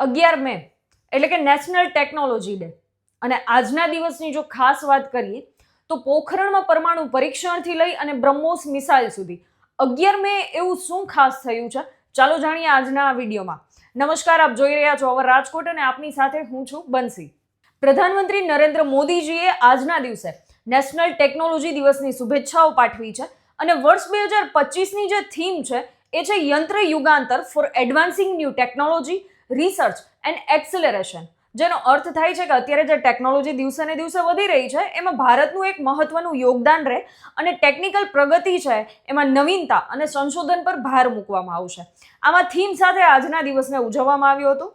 અગિયાર મે, એટલે કે નેશનલ ટેકનોલોજી ડે અને આજના દિવસની જો ખાસ વાત કરીએ, તો પોખરણમાં પરમાણુ પરીક્ષણથી લઈ અને બ્રહ્મોસ મિસાઇલ સુધી. અગિયાર મે એવું શું ખાસ થયું છે? ચાલો જાણીએ આજના વિડીયોમાં. નમસ્કાર, આપ જોઈ રહ્યા છો અવર રાજકોટ અને આપની સાથે હું છું બંસી. પ્રધાનમંત્રી નરેન્દ્ર મોદીજીએ આજના દિવસે નેશનલ ટેકનોલોજી દિવસની શુભેચ્છાઓ પાઠવી છે અને વર્ષ બે હજાર પચીસની જે થીમ છે, એ છે Yantra Yugantar for advancing new technology research and acceleration જેનો અર્થ થાય છે કે અત્યારે જે ટેકનોલોજી દિવસે ને દિવસે વધી રહી છે, એમાં ભારતનું એક મહત્વનું યોગદાન રહે અને ટેકનિકલ પ્રગતિ છે, એમાં નવીનતા અને સંશોધન પર ભાર મૂકવામાં આવશે. આમાં થીમ સાથે આજના દિવસને ઉજવવામાં આવ્યો હતો.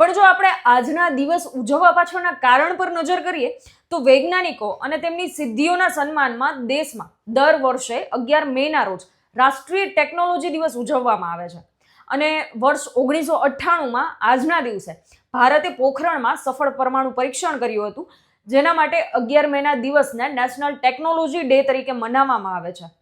પણ જો આપણે આજના દિવસ ઉજવવા પાછળના કારણ પર નજર કરીએ, તો વૈજ્ઞાનિકો અને તેમની સિદ્ધિઓના સન્માનમાં દેશમાં દર વર્ષે અગિયાર મેના રોજ રાષ્ટ્રીય ટેકનોલોજી દિવસ ઉજવવામાં આવે છે. અને વર્ષ ઓગણીસો અઠ્ઠાણુંમાં આજના દિવસે ભારતે પોખરણમાં સફળ પરમાણુ પરીક્ષણ કર્યું હતું. જેના માટે અગિયાર મેના દિવસને નેશનલ ટેકનોલોજી ડે તરીકે મનાવવામાં આવે છે.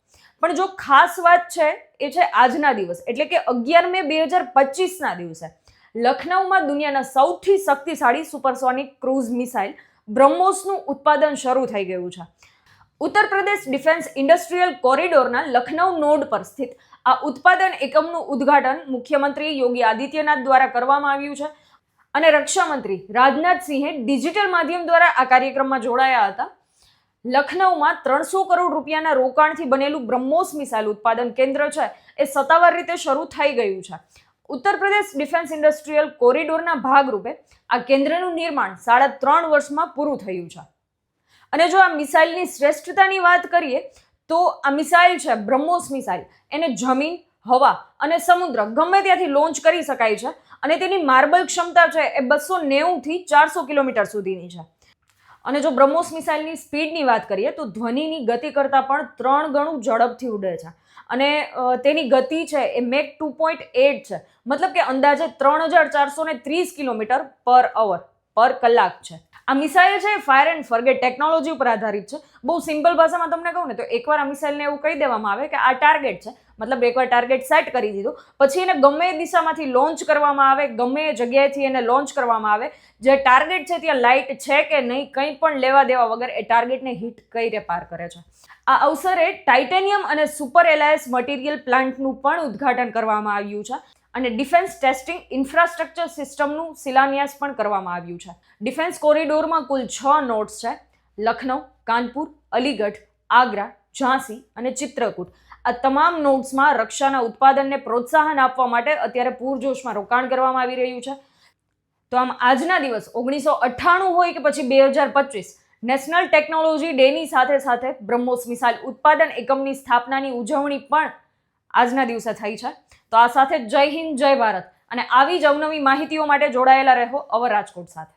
પણ જો ખાસ વાત છે, એ છે આજના દિવસ. એટલે કે અગિયાર મે બે હજાર પચીસના દિવસે લખનૌમાં દુનિયાના સૌથી શક્તિશાળી સુપરસોનિક ક્રૂઝ મિસાઇલ બ્રહ્મોસનું ઉત્પાદન શરૂ થઈ ગયું છે. ઉત્તર પ્રદેશ ડિફેન્સ ઇન્ડસ્ટ્રીયલ કોરિડોરના લખનૌ નોડ પર સ્થિત આ ઉત્પાદન એકમનું ઉદ્ઘાટન મુખ્યમંત્રી યોગી આદિત્યનાથ દ્વારા કરવામાં આવ્યું છે. અને રક્ષામંત્રી રાજનાથસિંહે ડિજિટલ માધ્યમ દ્વારા આ કાર્યક્રમમાં જોડાયા હતા. લખનૌમાં ત્રણસો કરોડ રૂપિયાના રોકાણથી બનેલું બ્રહ્મોસ મિસાઇલ ઉત્પાદન કેન્દ્ર છે, એ સત્તાવાર રીતે શરૂ થઈ ગયું છે. ઉત્તર પ્રદેશ ડિફેન્સ ઇન્ડસ્ટ્રીયલ કોરિડોરના ભાગરૂપે આ કેન્દ્રનું નિર્માણ સાડા ત્રણ વર્ષમાં પૂરું થયું છે. અને જો આ મિસાઇલની શ્રેષ્ઠતાની વાત કરીએ, તો આ મિસાઇલ છે, બ્રહ્મોસ મિસાઇલ. એને જમીન, હવા અને સમુદ્ર ગમે ત્યાંથી લોન્ચ કરી શકાય છે અને તેની માર્બલ ક્ષમતા છે એ બસો નેવુંથી ચારસો કિલોમીટર સુધીની છે. અને જો બ્રહ્મોસ મિસાઇલની સ્પીડની વાત કરીએ, તો ધ્વનિની ગતિ કરતાં પણ ત્રણ ગણું ઝડપથી ઉડે છે. અને તેની ગતિ છે એ મેક ટુ પોઈન્ટ એટ છે. મતલબ કે અંદાજે ત્રણ હજાર ચારસો ત્રીસ કિલોમીટર પર અવર પર કલાક છે. આ મિસાઇલ છે ફાયર એન્ડ ફર્ગેટ ટેકનોલોજી ઉપર આધારિત છે. બહુ સિમ્પલ ભાષામાં તમને કહું ને તો એકવાર આ મિસાઇલને એવું કહી દેવામાં આવે કે આ ટાર્ગેટ છે. મતલબ એકવાર ટાર્ગેટ સેટ કરી દીધું, પછી એને ગમે દિશામાંથી લોન્ચ કરવામાં આવે, ગમે જગ્યાએથી એને લોન્ચ કરવામાં આવે. જે ટાર્ગેટ છે ત્યાં લાઇટ છે કે નહીં, કંઈ પણ લેવા દેવા વગર એ ટાર્ગેટને હિટ કઈ રીતે પાર કરે છે. આ અવસરે ટાઇટેનિયમ અને સુપર એલાયન્સ મટીરિયલ પ્લાન્ટનું પણ ઉદ્ઘાટન કરવામાં આવ્યું છે. અને ડિફેન્સ ટેસ્ટિંગ ઇન્ફ્રાસ્ટ્રક્ચર સિસ્ટમનું શિલાન્યાસ પણ કરવામાં આવ્યું છે. ડિફેન્સ કોરિડોરમાં કુલ છ નોટ્સ છે. લખનૌ, કાનપુર, અલીગઢ, આગ્રા, ઝાંસી અને ચિત્રકૂટ. આ તમામ નોટ્સમાં રક્ષાના ઉત્પાદનને પ્રોત્સાહન આપવા માટે અત્યારે પૂરજોશમાં રોકાણ કરવામાં આવી રહ્યું છે. તો આમ આજના દિવસ ઓગણીસો અઠ્ઠાણું હોય કે પછી બે હજાર પચીસ, નેશનલ ટેકનોલોજી ડેની સાથે સાથે બ્રહ્મોસ મિસાઇલ ઉત્પાદન એકમની સ્થાપનાની ઉજવણી પણ આજના દિવસે થઈ છે. તો આ સાથે જય હિન્દ, જય ભારત. અને આવી જ અવનવી માહિતીઓ માટે જોડાયેલા રહો અવર રાજકોટ સાથે.